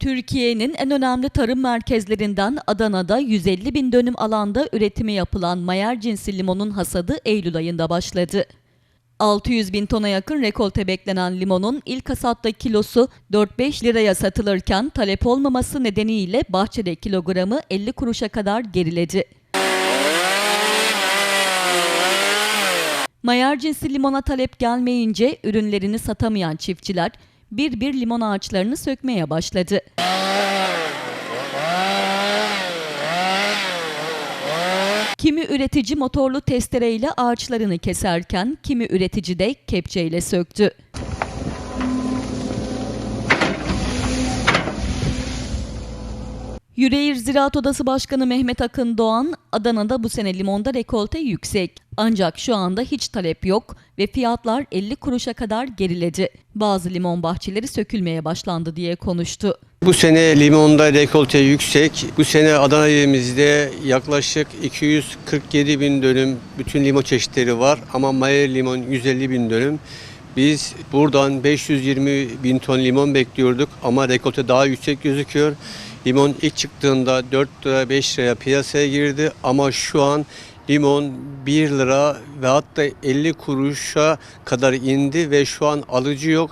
Türkiye'nin en önemli tarım merkezlerinden Adana'da 150 bin dönüm alanda üretimi yapılan Mayer cinsi limonun hasadı Eylül ayında başladı. 600 bin tona yakın rekolte beklenen limonun ilk hasatta kilosu 4-5 liraya satılırken talep olmaması nedeniyle bahçede kilogramı 50 kuruşa kadar geriledi. Mayer cinsi limona talep gelmeyince ürünlerini satamayan çiftçiler bir bir limon ağaçlarını sökmeye başladı. Kimi üretici motorlu testereyle ağaçlarını keserken kimi üretici de kepçeyle söktü. Yüreğir Ziraat Odası Başkanı Mehmet Akın Doğan, Adana'da bu sene limonda rekolte yüksek. Ancak şu anda hiç talep yok ve fiyatlar 50 kuruşa kadar geriledi. Bazı limon bahçeleri sökülmeye başlandı diye konuştu. Bu sene limonda rekolte yüksek. Bu sene Adana ilimizde yaklaşık 247 bin dönüm bütün limon çeşitleri var. Ama Mayer limon 150 bin dönüm. Biz buradan 520 bin ton limon bekliyorduk ama rekolte daha yüksek gözüküyor. Limon ilk çıktığında 4 lira 5 liraya piyasaya girdi ama şu an limon 1 lira ve hatta 50 kuruşa kadar indi ve şu an alıcı yok.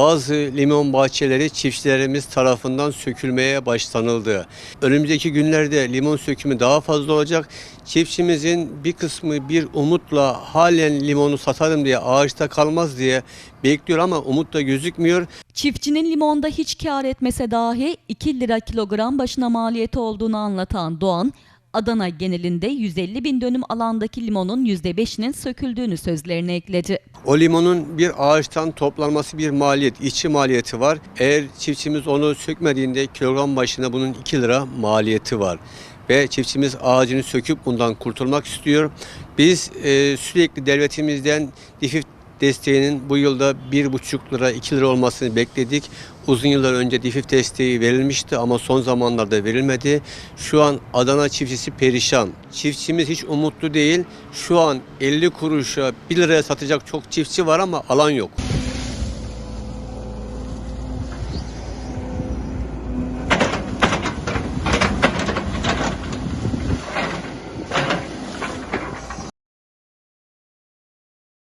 Bazı limon bahçeleri çiftçilerimiz tarafından sökülmeye başlanıldı. Önümüzdeki günlerde limon sökümü daha fazla olacak. Çiftçimizin bir kısmı bir umutla halen limonu satarım diye ağaçta kalmaz diye bekliyor ama umut da gözükmüyor. Çiftçinin limonda hiç kar etmese dahi 2 lira kilogram başına maliyeti olduğunu anlatan Doğan, Adana genelinde 150 bin dönüm alandaki limonun %5'inin söküldüğünü sözlerine ekledi. O limonun bir ağaçtan toplanması bir maliyet, işçi maliyeti var. Eğer çiftçimiz onu sökmediğinde kilogram başına bunun 2 lira maliyeti var. Ve çiftçimiz ağacını söküp bundan kurtulmak istiyor. Biz e, sürekli devletimizden difif desteğinin bu yılda 1,5 lira 2 lira olmasını bekledik. Uzun yıllar önce difif desteği verilmişti ama son zamanlarda verilmedi. Şu an Adana çiftçisi perişan. Çiftçimiz hiç umutlu değil. Şu an 50 kuruşa 1 liraya satacak çok çiftçi var ama alan yok.